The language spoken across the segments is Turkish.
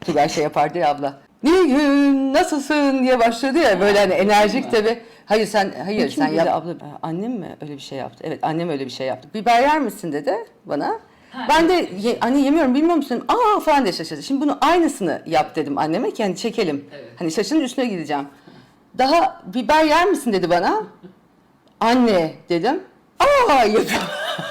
Tugay şey yapardı ya abla. Nilgün nasılsın diye başladı ya böyle hani enerjik tabii. Hayır sen hayır Kim sen dedi? yap. Abla annem mi öyle bir şey yaptı? Evet annem öyle bir şey yaptı. Biber yer misin dedi bana. Ben de ye, anne yemiyorum bilmiyor musun? Aa falan diye şaşırdı. Şimdi bunu aynısını yap dedim anneme ki hani çekelim. Hani şaşının üstüne gideceğim. Daha biber yer misin dedi bana. Anne dedim. Aa yapıyor.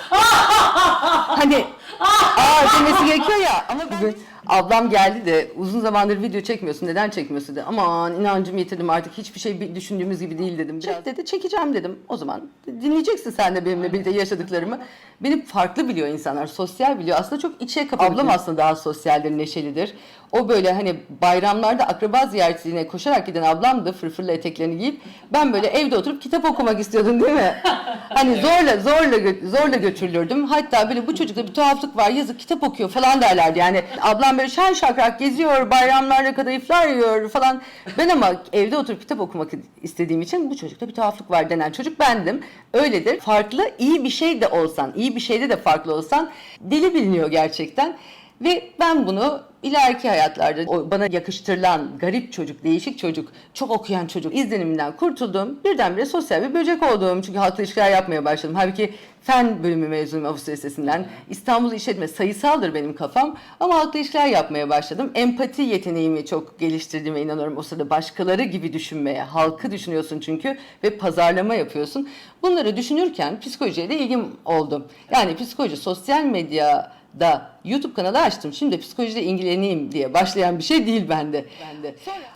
hani aa demesi gerekiyor ya ama bugün ablam geldi de uzun zamandır video çekmiyorsun neden çekmiyorsun dedi. Aman inancımı yitirdim artık hiçbir şey düşündüğümüz gibi değil dedim. Çek dedi çekeceğim dedim. O zaman dinleyeceksin sen de benimle birlikte yaşadıklarımı. Beni farklı biliyor insanlar sosyal biliyor aslında çok içe kapalı. Ablam aslında daha sosyaldir neşelidir. O böyle hani bayramlarda akraba ziyaretine koşarak giden ablamdı fırfırlı eteklerini giyip ben böyle evde oturup kitap okumak istiyordum değil mi? Hani zorla zorla gö- zorla götürülürdüm. Hatta böyle bu çocukta bir tuhaflık var yazık kitap okuyor falan derlerdi. Yani ablam böyle şen şakrak geziyor bayramlarda kadayıflar yiyor falan. Ben ama evde oturup kitap okumak istediğim için bu çocukta bir tuhaflık var denen çocuk bendim. Öyledir. Farklı iyi bir şey de olsan, iyi bir şeyde de farklı olsan deli biliniyor gerçekten. Ve ben bunu ileriki hayatlarda o bana yakıştırılan garip çocuk, değişik çocuk, çok okuyan çocuk izleniminden kurtuldum. Birdenbire sosyal bir böcek oldum. Çünkü halkla ilişkiler yapmaya başladım. Halbuki fen bölümü mezunuyum Avusturya Lisesi'nden. İstanbul İşletme sayısaldır benim kafam. Ama halkla ilişkiler yapmaya başladım. Empati yeteneğimi çok geliştirdiğime inanıyorum. O sırada başkaları gibi düşünmeye, halkı düşünüyorsun çünkü ve pazarlama yapıyorsun. Bunları düşünürken psikolojiye de ilgim oldu. Yani psikoloji, sosyal medya da YouTube kanalı açtım. Şimdi psikolojide ilgileneyim diye başlayan bir şey değil bende. bende.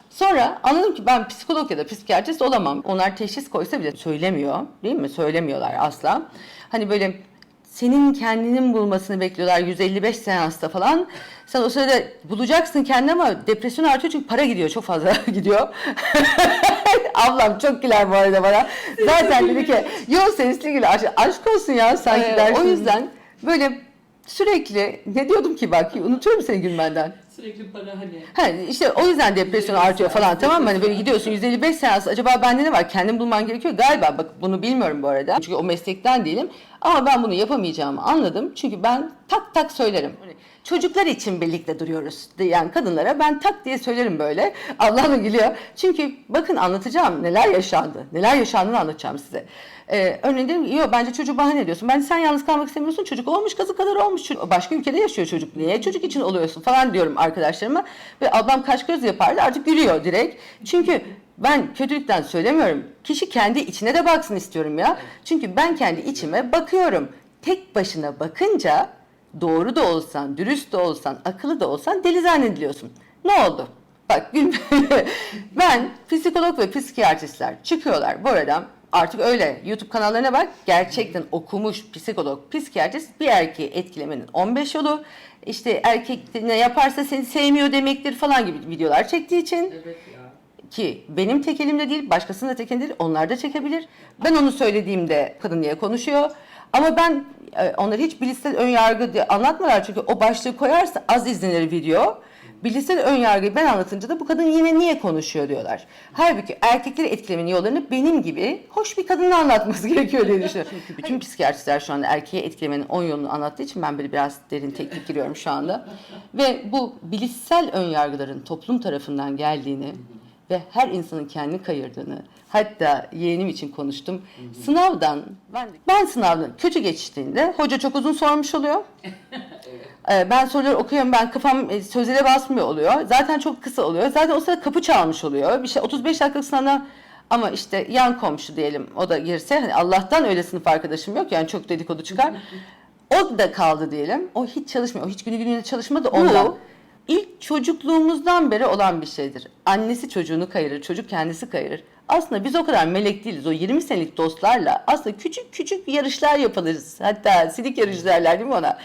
Sonra anladım ki ben psikolog ya da psikiyatrist olamam. Onlar teşhis koysa bile söylemiyor. Değil mi? Söylemiyorlar asla. Hani böyle senin kendinin bulmasını bekliyorlar 155 seansta falan. Sen o sırada bulacaksın kendini ama depresyon artıyor çünkü para gidiyor çok fazla gidiyor. Ablam çok güler bu arada bana. Zaten dedi ki yok sesli gül aşk, aşk olsun ya sanki Ay, der. O yüzden böyle sürekli ne diyordum ki bak unutuyorum seni gülmenden. Sürekli para hani. Ha, işte o yüzden depresyon artıyor falan tamam mı? Hani böyle gidiyorsun 155 seans acaba bende ne var? Kendim bulman gerekiyor galiba. Bak bunu bilmiyorum bu arada. Çünkü o meslekten değilim. Ama ben bunu yapamayacağımı anladım. Çünkü ben tak tak söylerim. Çocuklar için birlikte duruyoruz diyen kadınlara ben tak diye söylerim böyle. Allah da gülüyor. Çünkü bakın anlatacağım neler yaşandı. Neler yaşandığını anlatacağım size. Ee, örneğin dedim yok bence çocuğu bahane ediyorsun. Bence sen yalnız kalmak istemiyorsun. Çocuk olmuş kazı kadar olmuş. Başka ülkede yaşıyor çocuk. Niye çocuk için oluyorsun falan diyorum arkadaşlarıma. Ve ablam kaş göz yapardı artık gülüyor direkt. Çünkü ben kötülükten söylemiyorum. Kişi kendi içine de baksın istiyorum ya. Çünkü ben kendi içime bakıyorum. Tek başına bakınca doğru da olsan, dürüst de olsan, akıllı da olsan deli zannediliyorsun. Ne oldu? Bak ben psikolog ve psikiyatristler çıkıyorlar bu arada artık öyle YouTube kanallarına bak gerçekten okumuş psikolog, psikiyatrist bir erkeği etkilemenin 15 yolu işte erkek ne yaparsa seni sevmiyor demektir falan gibi videolar çektiği için Evet ya. ki benim tek elimde değil, başkasının da tek elinde değil, onlar da çekebilir. Ben onu söylediğimde kadın diye konuşuyor. Ama ben e, onları hiç bilişsel ön yargı diye anlatmıyorlar çünkü o başlığı koyarsa az izlenir video. Bilişsel ön yargıyı ben anlatınca da bu kadın yine niye konuşuyor diyorlar. Halbuki erkekleri etkilemenin yollarını benim gibi hoş bir kadının anlatması gerekiyor diye düşünüyorum. Çünkü bütün psikiyatristler şu anda erkeği etkilemenin 10 yolunu anlattığı için ben böyle biraz derin teknik giriyorum şu anda. Ve bu bilişsel ön yargıların toplum tarafından geldiğini ve her insanın kendini kayırdığını hatta yeğenim için konuştum. Sınavdan ben, ben sınavdan kötü geçtiğinde hoca çok uzun sormuş oluyor. Ee, Ben soruları okuyorum ben kafam e, sözlere basmıyor oluyor. Zaten çok kısa oluyor. Zaten o sırada kapı çalmış oluyor. Bir şey 35 dakikalık sınavda ama işte yan komşu diyelim o da girse hani Allah'tan öyle sınıf arkadaşım yok yani çok dedikodu çıkar. O da kaldı diyelim. O hiç çalışmıyor. O hiç günü gününe çalışmadı ondan. Bu ilk çocukluğumuzdan beri olan bir şeydir. Annesi çocuğunu kayırır, çocuk kendisi kayırır. Aslında biz o kadar melek değiliz. O 20 senelik dostlarla aslında küçük küçük yarışlar yaparız. Hatta silik yarışı derler değil mi ona?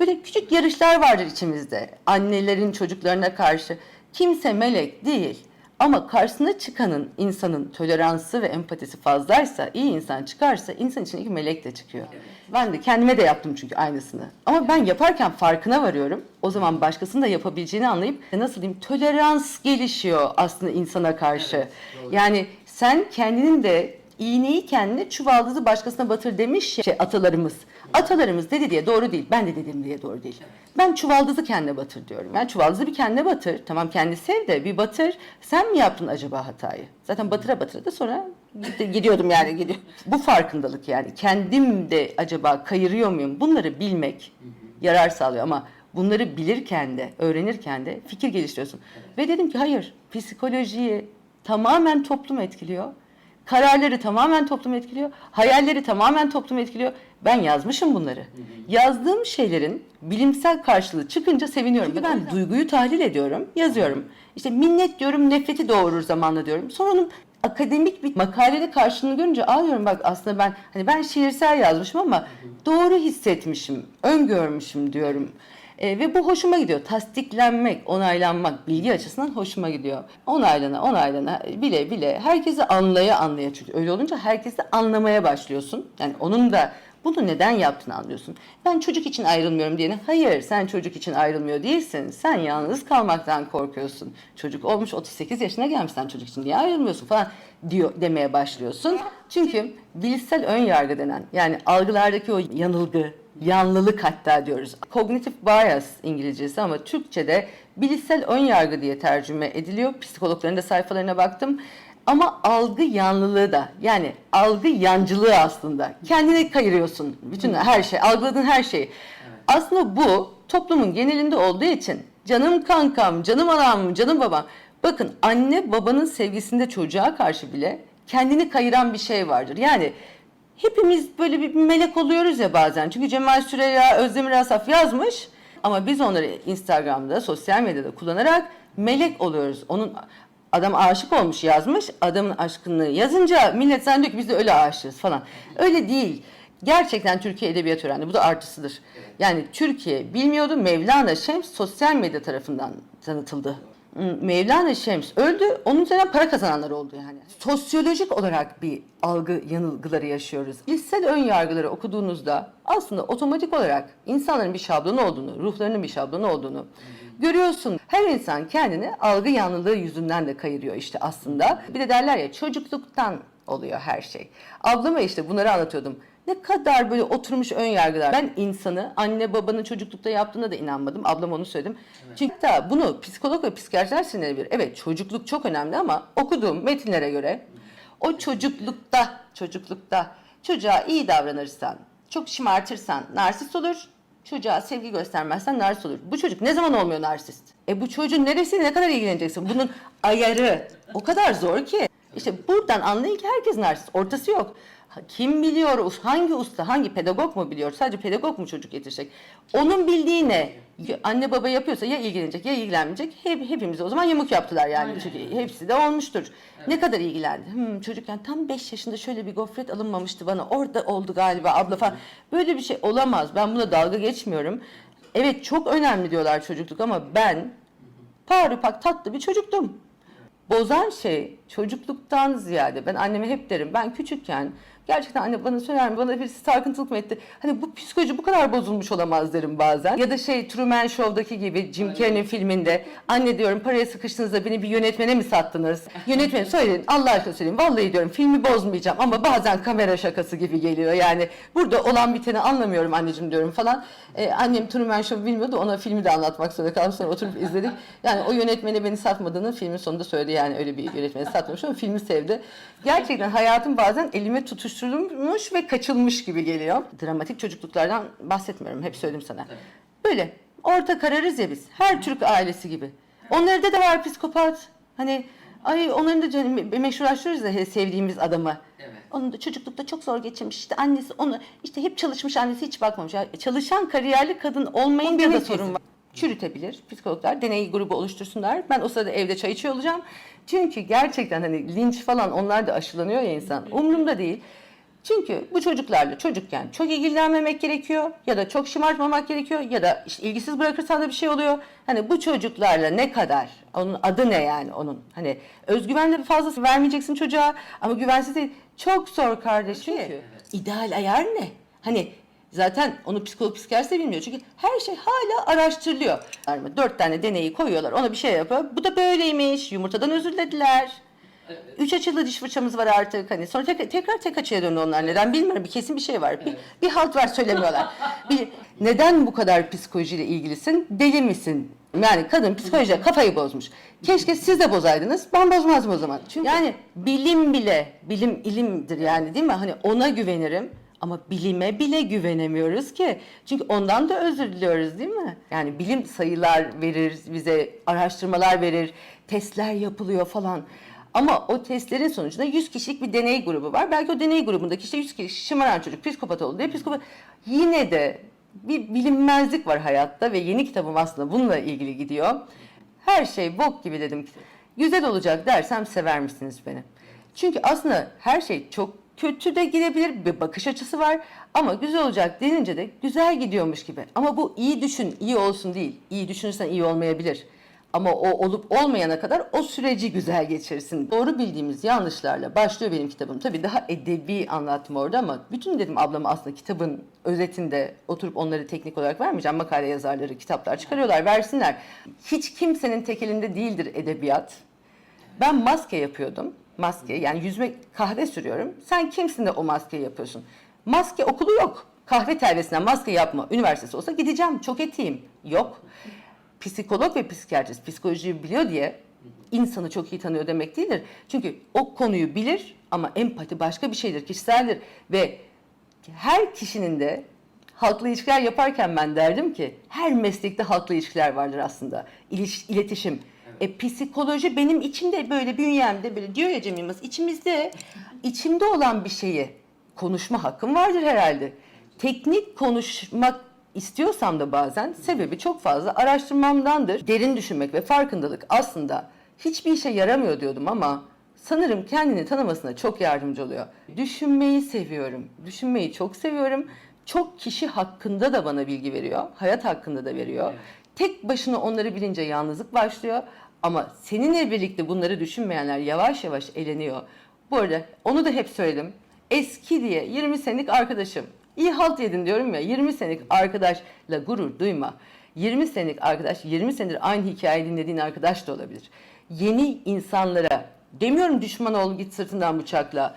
Böyle küçük yarışlar vardır içimizde. Annelerin çocuklarına karşı. Kimse melek değil. Ama karşısına çıkanın insanın toleransı ve empatisi fazlaysa, iyi insan çıkarsa insan içindeki melek de çıkıyor. Ben de kendime de yaptım çünkü aynısını. Ama ben yaparken farkına varıyorum. O zaman başkasının da yapabileceğini anlayıp e, nasıl diyeyim tolerans gelişiyor aslında insana karşı. yani sen kendinin de iğneyi kendine çuvaldızı başkasına batır demiş ya şey, atalarımız. Atalarımız dedi diye doğru değil. Ben de dedim diye doğru değil. Ben çuvaldızı kendine batır diyorum. Yani çuvaldızı bir kendine batır. Tamam kendi sev de bir batır. Sen mi yaptın acaba hatayı? Zaten batıra batıra da sonra gidiyordum yani gidiyor. Bu farkındalık yani. Kendim de acaba kayırıyor muyum? Bunları bilmek yarar sağlıyor ama bunları bilirken de, öğrenirken de fikir geliştiriyorsun. Ve dedim ki hayır, psikolojiyi tamamen toplum etkiliyor. Kararları tamamen toplum etkiliyor. Hayalleri tamamen toplum etkiliyor. Ben yazmışım bunları. Yazdığım şeylerin bilimsel karşılığı çıkınca seviniyorum. Çünkü ben duyguyu tahlil ediyorum, yazıyorum. İşte minnet diyorum, nefreti doğurur zamanla diyorum. Sonra onun akademik bir makalede karşılığını görünce aa diyorum bak aslında ben hani ben şiirsel yazmışım ama doğru hissetmişim, öngörmüşüm diyorum. E, ve bu hoşuma gidiyor. Tasdiklenmek, onaylanmak bilgi açısından hoşuma gidiyor. Onaylana, onaylana, bile bile herkesi anlaya anlaya çünkü öyle olunca herkesi anlamaya başlıyorsun. Yani onun da bunu neden yaptığını anlıyorsun. Ben çocuk için ayrılmıyorum diyene hayır sen çocuk için ayrılmıyor değilsin. Sen yalnız kalmaktan korkuyorsun. Çocuk olmuş 38 yaşına gelmiş sen çocuk için niye ayrılmıyorsun falan diyor demeye başlıyorsun. Çünkü bilişsel ön yargı denen yani algılardaki o yanılgı, yanlılık hatta diyoruz. Cognitive bias İngilizcesi ama Türkçe'de bilişsel ön yargı diye tercüme ediliyor. Psikologların da sayfalarına baktım. Ama algı yanlılığı da yani algı yancılığı aslında. Kendini kayırıyorsun. Bütün her şey, algıladığın her şeyi. Aslında bu toplumun genelinde olduğu için canım kankam, canım anam, canım babam. Bakın anne babanın sevgisinde çocuğa karşı bile kendini kayıran bir şey vardır. Yani hepimiz böyle bir melek oluyoruz ya bazen. Çünkü Cemal Süreyya, Özdemir Asaf yazmış ama biz onları Instagram'da, sosyal medyada kullanarak melek oluyoruz. Onun adam aşık olmuş yazmış. Adamın aşkını yazınca millet zannediyor ki biz de öyle aşığız falan. Öyle değil. Gerçekten Türkiye Edebiyat öğrendi. Bu da artısıdır. Yani Türkiye bilmiyordu. Mevlana Şems sosyal medya tarafından tanıtıldı. Mevlana Şems öldü. Onun üzerinden para kazananlar oldu yani. Sosyolojik olarak bir algı yanılgıları yaşıyoruz. Bilişsel ön yargıları okuduğunuzda aslında otomatik olarak insanların bir şablonu olduğunu, ruhlarının bir şablonu olduğunu görüyorsun. Her insan kendini algı yanlılığı yüzünden de kayırıyor işte aslında. Bir de derler ya çocukluktan oluyor her şey. Ablama işte bunları anlatıyordum. Ne kadar böyle oturmuş ön yargılar. Ben insanı anne babanın çocuklukta yaptığına da inanmadım. Ablam onu söyledim. Çünkü da bunu psikolog ve psikiyatrlar sinirlenir. Evet çocukluk çok önemli ama okuduğum metinlere göre o çocuklukta, çocuklukta çocuğa iyi davranırsan, çok şımartırsan narsist olur. Çocuğa sevgi göstermezsen narsist olur. Bu çocuk ne zaman olmuyor narsist? E bu çocuğun neresiyle ne kadar ilgileneceksin? Bunun ayarı o kadar zor ki. İşte buradan anlayın ki herkes narsist. Ortası yok. Kim biliyor, hangi usta, hangi pedagog mu biliyor? Sadece pedagog mu çocuk yetişecek? Onun bildiği ne? Anne baba yapıyorsa ya ilgilenecek ya ilgilenmeyecek. Hep, hepimize o zaman yamuk yaptılar yani. Çünkü hepsi de olmuştur. Ne kadar ilgilendi? Hmm, çocukken tam 5 yaşında şöyle bir gofret alınmamıştı bana. Orada oldu galiba abla falan. Böyle bir şey olamaz. Ben buna dalga geçmiyorum. Evet çok önemli diyorlar çocukluk ama ben parupak tatlı bir çocuktum bozan şey çocukluktan ziyade ben anneme hep derim ben küçükken gerçekten anne bana söyler mi? Bana birisi sarkıntılık mı etti? Hani bu psikoloji bu kadar bozulmuş olamaz derim bazen. Ya da şey Truman Show'daki gibi Jim Carrey'nin filminde anne diyorum paraya sıkıştığınızda beni bir yönetmene mi sattınız? Yönetmenim söyleyin Allah aşkına söyleyin. Vallahi diyorum filmi bozmayacağım ama bazen kamera şakası gibi geliyor. Yani burada olan biteni anlamıyorum anneciğim diyorum falan. Ee, annem Truman Show bilmiyordu ona filmi de anlatmak zorunda kaldım sonra oturup izledik. Yani o yönetmene beni satmadığını filmin sonunda söyledi. Yani öyle bir yönetmeni satmamış ama filmi sevdi. Gerçekten hayatım bazen elime tutuşturulmuş ve kaçılmış gibi geliyor. Dramatik çocukluklardan bahsetmiyorum hep söyledim sana. Böyle orta kararız ya biz her Türk ailesi gibi. Onlarda da var psikopat. Hani ay onların da canım me- meşrulaştırıyoruz ya sevdiğimiz adamı. Evet. Onun da çocuklukta çok zor geçirmiş. İşte annesi onu işte hep çalışmış annesi hiç bakmamış. Ya çalışan kariyerli kadın olmayınca da sorun var. Çürütebilir psikologlar. Deney grubu oluştursunlar. Ben o sırada evde çay içiyor olacağım. Çünkü gerçekten hani linç falan onlar da aşılanıyor ya insan. Umurumda değil. Çünkü bu çocuklarla çocukken çok ilgilenmemek gerekiyor ya da çok şımartmamak gerekiyor ya da işte ilgisiz bırakırsan da bir şey oluyor. Hani bu çocuklarla ne kadar onun adı ne yani onun hani özgüven de fazlası vermeyeceksin çocuğa ama güvensiz değil. Çok zor kardeşim. Çünkü ideal ayar ne? Hani Zaten onu psikolog psikiyatri de bilmiyor. Çünkü her şey hala araştırılıyor. Dört tane deneyi koyuyorlar. Ona bir şey yapıyor. Bu da böyleymiş. Yumurtadan özür dilediler. Üç açılı diş fırçamız var artık. Hani sonra tekrar, tekrar tek açıya döndü onlar. Neden bilmiyorum. Bir kesin bir şey var. Bir, bir halt var söylemiyorlar. bir, neden bu kadar psikolojiyle ilgilisin? Deli misin? Yani kadın psikolojiyle kafayı bozmuş. Keşke siz de bozaydınız. Ben bozmazdım o zaman. Çünkü yani bilim bile, bilim ilimdir yani değil mi? Hani ona güvenirim. Ama bilime bile güvenemiyoruz ki. Çünkü ondan da özür diliyoruz değil mi? Yani bilim sayılar verir, bize araştırmalar verir, testler yapılıyor falan. Ama o testlerin sonucunda 100 kişilik bir deney grubu var. Belki o deney grubundaki işte 100 kişi şımaran çocuk psikopat oldu diye psikopat. Yine de bir bilinmezlik var hayatta ve yeni kitabım aslında bununla ilgili gidiyor. Her şey bok gibi dedim. Güzel olacak dersem sever misiniz beni? Çünkü aslında her şey çok kötü de gidebilir bir bakış açısı var ama güzel olacak denince de güzel gidiyormuş gibi. Ama bu iyi düşün, iyi olsun değil. İyi düşünürsen iyi olmayabilir. Ama o olup olmayana kadar o süreci güzel geçirsin. Doğru bildiğimiz yanlışlarla başlıyor benim kitabım. Tabii daha edebi anlattım orada ama bütün dedim ablama aslında kitabın özetinde oturup onları teknik olarak vermeyeceğim. Makale yazarları kitaplar çıkarıyorlar versinler. Hiç kimsenin tek elinde değildir edebiyat. Ben maske yapıyordum. Maske yani yüzme kahve sürüyorum. Sen kimsin de o maskeyi yapıyorsun? Maske okulu yok. Kahve telvesinden maske yapma. Üniversitesi olsa gideceğim. Çok etiyim. Yok. Psikolog ve psikiyatrist psikolojiyi biliyor diye insanı çok iyi tanıyor demek değildir. Çünkü o konuyu bilir ama empati başka bir şeydir, kişiseldir ve her kişinin de halkla ilişkiler yaparken ben derdim ki her meslekte halkla ilişkiler vardır aslında. İliş, iletişim. E, psikoloji benim içimde böyle bünyemde böyle diyor ya Cem Yılmaz içimizde içimde olan bir şeyi konuşma hakkım vardır herhalde. Teknik konuşmak istiyorsam da bazen sebebi çok fazla araştırmamdandır. Derin düşünmek ve farkındalık aslında hiçbir işe yaramıyor diyordum ama sanırım kendini tanımasına çok yardımcı oluyor. Düşünmeyi seviyorum. Düşünmeyi çok seviyorum. Çok kişi hakkında da bana bilgi veriyor. Hayat hakkında da veriyor. Tek başına onları bilince yalnızlık başlıyor. Ama seninle birlikte bunları düşünmeyenler yavaş yavaş eleniyor. Bu arada onu da hep söyledim. Eski diye 20 senelik arkadaşım. İyi halt yedin diyorum ya 20 senelik arkadaşla gurur duyma. 20 senelik arkadaş 20 senedir aynı hikayeyi dinlediğin arkadaş da olabilir. Yeni insanlara demiyorum düşman ol git sırtından bıçakla.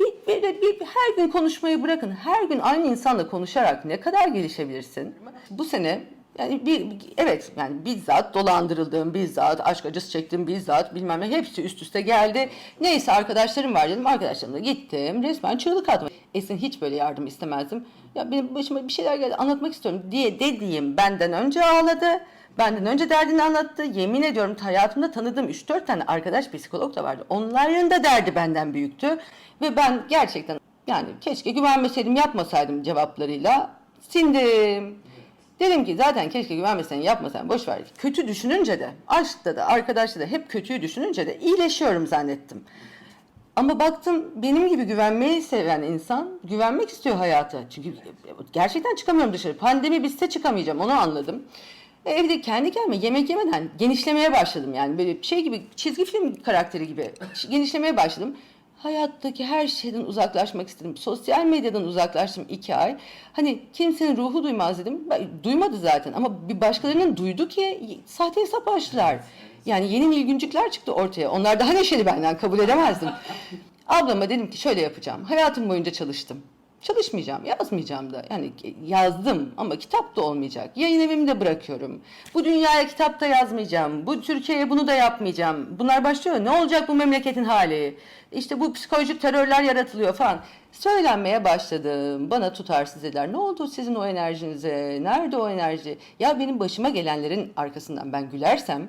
Bir, bir, bir- bir- her gün konuşmayı bırakın. Her gün aynı insanla konuşarak ne kadar gelişebilirsin? Bu sene yani bir evet yani bizzat dolandırıldığım, bizzat aşk acısı çektiğim, bizzat bilmem ne hepsi üst üste geldi. Neyse arkadaşlarım var dedim. Arkadaşlarımla gittim. Resmen çığlık attım. Esin hiç böyle yardım istemezdim. Ya benim başıma bir şeyler geldi anlatmak istiyorum diye dediğim benden önce ağladı. Benden önce derdini anlattı. Yemin ediyorum hayatımda tanıdığım 3-4 tane arkadaş psikolog da vardı. Onların da derdi benden büyüktü. Ve ben gerçekten yani keşke güvenmeseydim yapmasaydım cevaplarıyla sindim. Dedim ki zaten keşke güvenmesen yapmasan boş ver. Kötü düşününce de aşkta da arkadaşta da hep kötüyü düşününce de iyileşiyorum zannettim. Ama baktım benim gibi güvenmeyi seven insan güvenmek istiyor hayata. Çünkü gerçekten çıkamıyorum dışarı. Pandemi bitse çıkamayacağım onu anladım. E, Evde kendi kendime yemek yemeden genişlemeye başladım yani böyle şey gibi çizgi film karakteri gibi genişlemeye başladım. Hayattaki her şeyden uzaklaşmak istedim. Sosyal medyadan uzaklaştım iki ay. Hani kimsenin ruhu duymaz dedim. Duymadı zaten ama bir başkalarının duydu ki sahte hesap açtılar. Yani yeni ilgincikler çıktı ortaya. Onlar daha neşeli benden kabul edemezdim. Ablama dedim ki şöyle yapacağım. Hayatım boyunca çalıştım. Çalışmayacağım, yazmayacağım da. Yani yazdım ama kitap da olmayacak. Yayın evimi de bırakıyorum. Bu dünyaya kitap da yazmayacağım. Bu Türkiye'ye bunu da yapmayacağım. Bunlar başlıyor. Ne olacak bu memleketin hali? İşte bu psikolojik terörler yaratılıyor falan. Söylenmeye başladım. Bana tutarsız dediler. Ne oldu sizin o enerjinize? Nerede o enerji? Ya benim başıma gelenlerin arkasından ben gülersem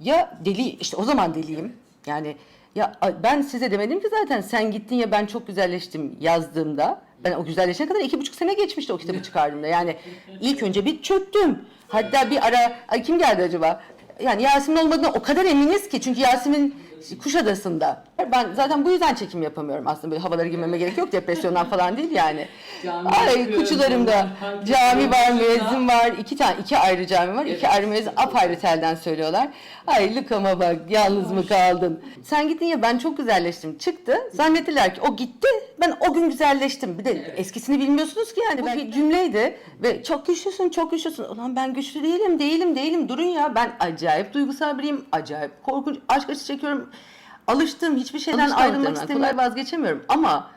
ya deli işte o zaman deliyim. Yani ya ben size demedim ki zaten sen gittin ya ben çok güzelleştim yazdığımda. Ben o güzelleşene kadar iki buçuk sene geçmişti o kitabı çıkardığımda. Yani ilk önce bir çöktüm. Hatta bir ara ay kim geldi acaba? Yani Yasemin olmadığına o kadar eminiz ki çünkü Yasemin Kuşadası'nda. Ben zaten bu yüzden çekim yapamıyorum aslında böyle havalara girmeme gerek yok depresyondan falan değil yani. Cami Ay kuçularımda cami var, müezzin var, iki tane iki ayrı cami var, iki Evet. ayrı müezzin apayrı telden söylüyorlar. Ay Lükama bak yalnız mı kaldın? Sen gittin ya ben çok güzelleştim. Çıktı. Zannettiler ki o gitti. Ben o gün güzelleştim. Bir de eskisini bilmiyorsunuz ki yani. Bu bir cümleydi ve çok güçlüsün, çok güçlüsün. Ulan ben güçlü değilim, değilim, değilim. Durun ya ben acayip duygusal biriyim. Acayip korkunç aşk acısı çekiyorum. Alıştım. Hiçbir şeyden Alıştım ayrılmak muhtemelen, istemiyorum. Kolay vazgeçemiyorum. Ama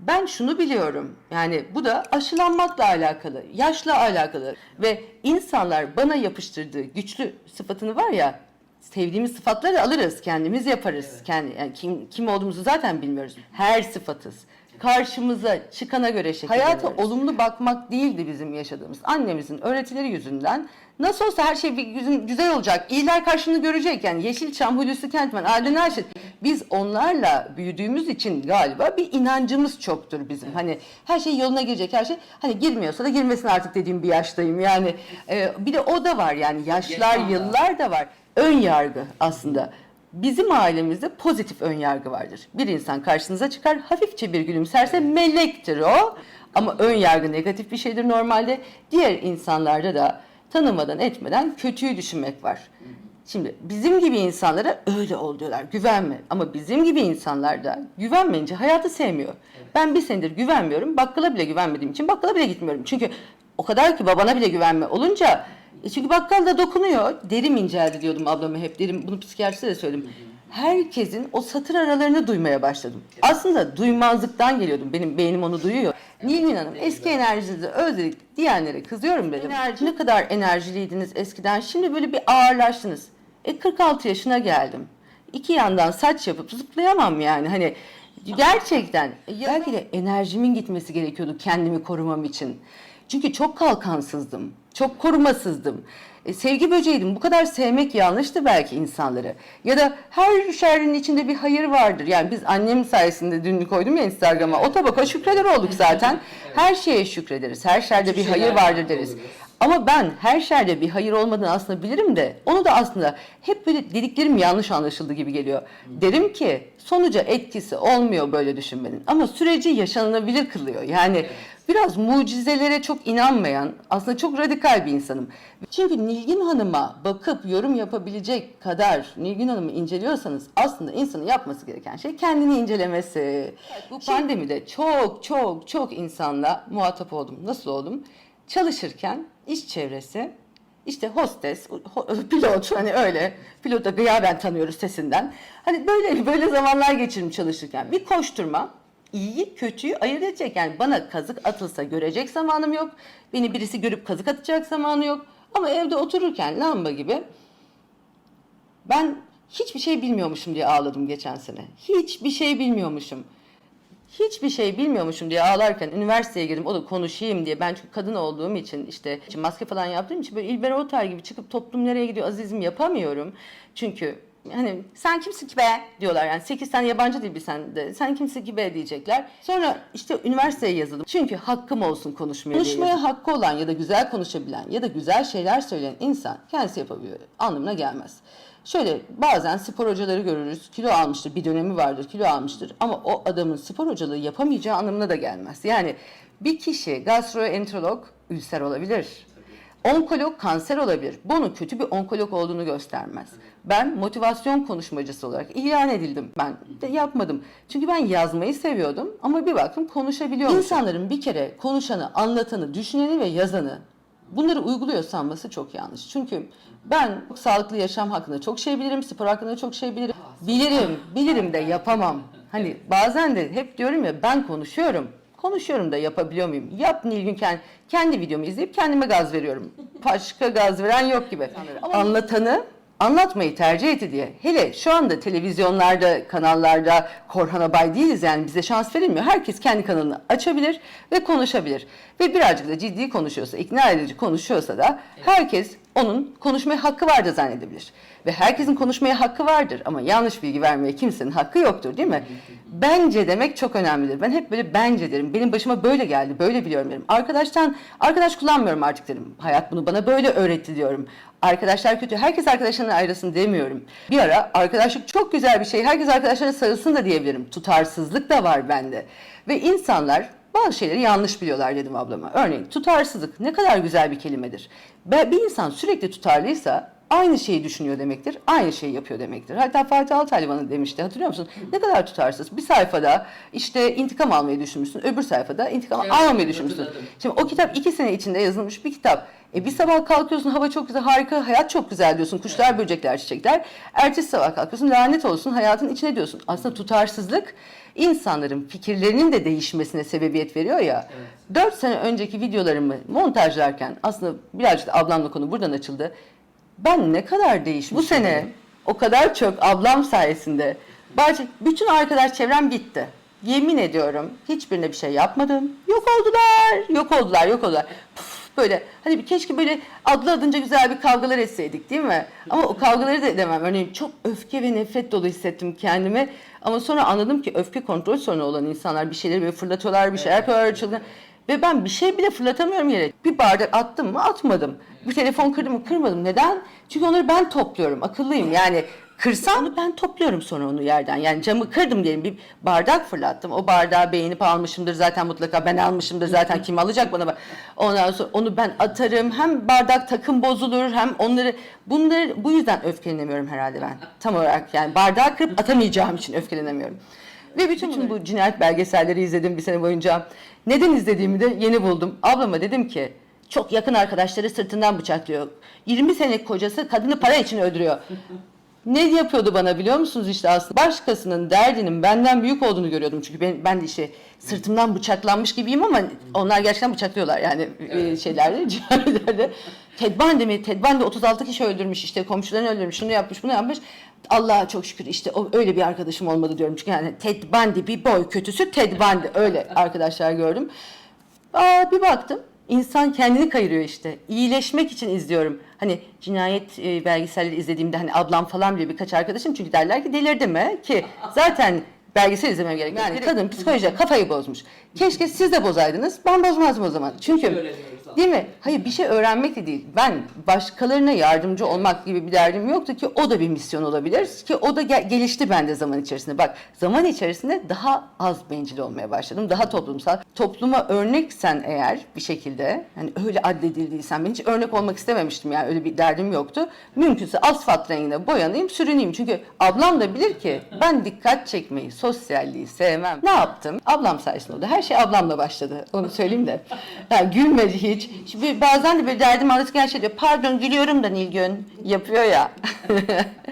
ben şunu biliyorum. Yani bu da aşılanmakla alakalı, yaşla alakalı ve insanlar bana yapıştırdığı güçlü sıfatını var ya sevdiğimiz sıfatları alırız, kendimiz yaparız. Kendi yani kim kim olduğumuzu zaten bilmiyoruz. Her sıfatız. Karşımıza çıkana göre şekilleniyoruz. Hayata olumlu bakmak değildi bizim yaşadığımız. Annemizin öğretileri yüzünden nasıl olsa her şey bir güzel, güzel olacak. İyiler karşını görecek. Yani Yeşilçam, Hulusi Kentmen, Adile Naşit. Biz onlarla büyüdüğümüz için galiba bir inancımız çoktur bizim. Hani her şey yoluna girecek, her şey. Hani girmiyorsa da girmesin artık dediğim bir yaştayım. Yani e, bir de o da var yani yaşlar, da. yıllar da var. Ön yargı aslında. Bizim ailemizde pozitif ön yargı vardır. Bir insan karşınıza çıkar, hafifçe bir gülümserse melektir o. Ama ön yargı negatif bir şeydir normalde. Diğer insanlarda da tanımadan etmeden kötüyü düşünmek var. Şimdi bizim gibi insanlara öyle ol diyorlar, güvenme. Ama bizim gibi insanlar da güvenmeyince hayatı sevmiyor. Ben bir senedir güvenmiyorum, bakkala bile güvenmediğim için bakkala bile gitmiyorum. Çünkü o kadar ki babana bile güvenme olunca e çünkü bakkal da dokunuyor. Derim inceldi diyordum ablama hep. Derim bunu psikiyatriste de söyledim. Herkesin o satır aralarını duymaya başladım. Aslında duymazlıktan geliyordum. Benim beynim onu duyuyor. Nilgün Hanım eski enerjinizi özledik diyenlere kızıyorum dedim. Enerji, ne kadar enerjiliydiniz eskiden. Şimdi böyle bir ağırlaştınız. E 46 yaşına geldim. İki yandan saç yapıp zıplayamam yani. Hani gerçekten belki de enerjimin gitmesi gerekiyordu kendimi korumam için. Çünkü çok kalkansızdım. Çok korumasızdım. E, sevgi böceğiydim. Bu kadar sevmek yanlıştı belki insanları. Ya da her şerrin içinde bir hayır vardır. Yani biz annem sayesinde dün koydum ya Instagram'a. O tabaka şükreder olduk zaten. Her şeye şükrederiz. Her şerde bir hayır vardır deriz. oluruz. Ama ben her şerde bir hayır olmadığını aslında bilirim de onu da aslında hep böyle dediklerim yanlış anlaşıldı gibi geliyor. Derim ki sonuca etkisi olmuyor böyle düşünmenin ama süreci yaşanılabilir kılıyor. Yani biraz mucizelere çok inanmayan aslında çok radikal bir insanım. Çünkü Nilgün Hanım'a bakıp yorum yapabilecek kadar Nilgün Hanım'ı inceliyorsanız aslında insanın yapması gereken şey kendini incelemesi. Bu pandemide çok çok çok insanla muhatap oldum. Nasıl oldum? Çalışırken iş çevresi işte hostes, ho- pilot hani öyle. Pilota gıyaben tanıyoruz sesinden. Hani böyle böyle zamanlar geçirdim çalışırken. Bir koşturma. İyiyi kötüyü ayırt edecek. Yani bana kazık atılsa görecek zamanım yok. Beni birisi görüp kazık atacak zamanı yok. Ama evde otururken lamba gibi ben hiçbir şey bilmiyormuşum diye ağladım geçen sene. Hiçbir şey bilmiyormuşum. Hiçbir şey bilmiyormuşum diye ağlarken üniversiteye girdim. O da konuşayım diye. Ben çünkü kadın olduğum için işte maske falan yaptığım için böyle İlber Ortaylı gibi çıkıp toplum nereye gidiyor azizim yapamıyorum. Çünkü hani sen kimsin ki be diyorlar yani 8 tane yabancı dil bilsen de sen kimsin ki be diyecekler. Sonra işte üniversiteye yazıldım. Çünkü hakkım olsun konuşmaya diye Konuşmaya yazıldım. hakkı olan ya da güzel konuşabilen ya da güzel şeyler söyleyen insan kendisi yapabiliyor anlamına gelmez. Şöyle bazen spor hocaları görürüz. Kilo almıştır. Bir dönemi vardır. Kilo almıştır. Ama o adamın spor hocalığı yapamayacağı anlamına da gelmez. Yani bir kişi gastroenterolog ülser olabilir. Onkolog kanser olabilir. Bu onun kötü bir onkolog olduğunu göstermez. Ben motivasyon konuşmacısı olarak ilan edildim. Ben de yapmadım. Çünkü ben yazmayı seviyordum ama bir baktım konuşabiliyorum. İnsanların bir kere konuşanı, anlatanı, düşüneni ve yazanı bunları uyguluyor sanması çok yanlış. Çünkü ben sağlıklı yaşam hakkında çok şey bilirim, spor hakkında çok şey bilirim. Bilirim, bilirim de yapamam. Hani bazen de hep diyorum ya ben konuşuyorum. Konuşuyorum da yapabiliyor muyum? Yap Nilgün kendi, kendi videomu izleyip kendime gaz veriyorum. Başka gaz veren yok gibi. Anlatanı anlatmayı tercih etti diye. Hele şu anda televizyonlarda, kanallarda Korhan Abay değiliz yani bize şans verilmiyor. Herkes kendi kanalını açabilir ve konuşabilir. Ve birazcık da ciddi konuşuyorsa, ikna edici konuşuyorsa da herkes onun konuşmaya hakkı vardır zannedebilir. Ve herkesin konuşmaya hakkı vardır ama yanlış bilgi vermeye kimsenin hakkı yoktur değil mi? Bence demek çok önemlidir. Ben hep böyle bence derim. Benim başıma böyle geldi, böyle biliyorum derim. Arkadaştan, arkadaş kullanmıyorum artık derim. Hayat bunu bana böyle öğretti diyorum. Arkadaşlar kötü, herkes arkadaşlarından ayrılsın demiyorum. Bir ara arkadaşlık çok güzel bir şey, herkes arkadaşlarına sarılsın da diyebilirim. Tutarsızlık da var bende. Ve insanlar bazı şeyleri yanlış biliyorlar dedim ablama. Örneğin tutarsızlık ne kadar güzel bir kelimedir. Bir insan sürekli tutarlıysa aynı şeyi düşünüyor demektir, aynı şeyi yapıyor demektir. Hatta Fatih Altaylı bana demişti hatırlıyor musun? Ne kadar tutarsız. Bir sayfada işte intikam almayı düşünmüşsün, öbür sayfada intikam Evet, almamayı düşünmüşsün. hatırladım. Şimdi o kitap iki sene içinde yazılmış bir kitap. E bir sabah kalkıyorsun hava çok güzel, harika, hayat çok güzel diyorsun. Kuşlar, böcekler, çiçekler. Ertesi sabah kalkıyorsun lanet olsun hayatın içine diyorsun. Aslında tutarsızlık insanların fikirlerinin de değişmesine sebebiyet veriyor ya. 4 sene önceki videolarımı montajlarken aslında birazcık da ablamla konu buradan açıldı. Ben ne kadar değişmiş. Bu sene o kadar çok ablam sayesinde. Bazı, bütün arkadaş çevrem gitti. Yemin ediyorum hiçbirine bir şey yapmadım. Yok oldular, yok oldular, yok oldular. Puf, böyle hani bir keşke böyle adlı adınca güzel bir kavgalar etseydik değil mi? Ama o kavgaları da edemem. Örneğin çok öfke ve nefret dolu hissettim kendimi. Ama sonra anladım ki öfke kontrol sorunu olan insanlar bir şeyleri böyle fırlatıyorlar, bir şeyler yapıyorlar, çılgın. Ve ben bir şey bile fırlatamıyorum yere. Bir bardak attım mı atmadım. Bir telefon kırdım mı kırmadım. Neden? Çünkü onları ben topluyorum. Akıllıyım. Yani kırsam onu ben topluyorum sonra onu yerden. Yani camı kırdım diyelim bir bardak fırlattım. O bardağı beğenip almışımdır zaten mutlaka ben almışımdır zaten kim alacak bana. bak. Ondan sonra onu ben atarım. Hem bardak takım bozulur hem onları bunları bu yüzden öfkelenemiyorum herhalde ben. Tam olarak yani bardağı kırıp atamayacağım için öfkelenemiyorum. Ve bütün, bütün bu cinayet belgeselleri izledim bir sene boyunca. Neden izlediğimi de yeni buldum. Ablama dedim ki çok yakın arkadaşları sırtından bıçaklıyor. 20 senelik kocası kadını para için öldürüyor. Ne yapıyordu bana biliyor musunuz işte aslında başkasının derdinin benden büyük olduğunu görüyordum çünkü ben, ben de işte sırtımdan bıçaklanmış gibiyim ama onlar gerçekten bıçaklıyorlar yani e, şeylerde cinayetlerde. Ted Bundy mi? Ted Bundy 36 kişi öldürmüş işte komşularını öldürmüş şunu yapmış bunu yapmış. Allah'a çok şükür işte o, öyle bir arkadaşım olmadı diyorum çünkü yani Ted Bundy bir boy kötüsü Ted Bundy öyle arkadaşlar gördüm. Aa, bir baktım insan kendini kayırıyor işte. İyileşmek için izliyorum. Hani cinayet e, belgeselleri izlediğimde hani ablam falan bile birkaç arkadaşım çünkü derler ki delirdi mi? Ki zaten belgesel izlemem gerek. Yani kadın psikolojide kafayı bozmuş. Keşke siz de bozaydınız. Ben bozmazdım o zaman. Çünkü. Değil mi? Hayır bir şey öğrenmek de değil. Ben başkalarına yardımcı olmak gibi bir derdim yoktu ki o da bir misyon olabilir. Ki o da gel- gelişti bende zaman içerisinde. Bak zaman içerisinde daha az bencil olmaya başladım. Daha toplumsal. Topluma örneksen eğer bir şekilde hani öyle addedildiysen ben hiç örnek olmak istememiştim yani öyle bir derdim yoktu. Mümkünse asfalt rengine boyanayım sürüneyim. Çünkü ablam da bilir ki ben dikkat çekmeyi, sosyalliği sevmem. Ne yaptım? Ablam sayesinde oldu. Her şey ablamla başladı. Onu söyleyeyim de. Yani gülmedi hiç. Şimdi bazen de böyle derdim anlatırken şey diyor. Pardon gülüyorum da Nilgün yapıyor ya.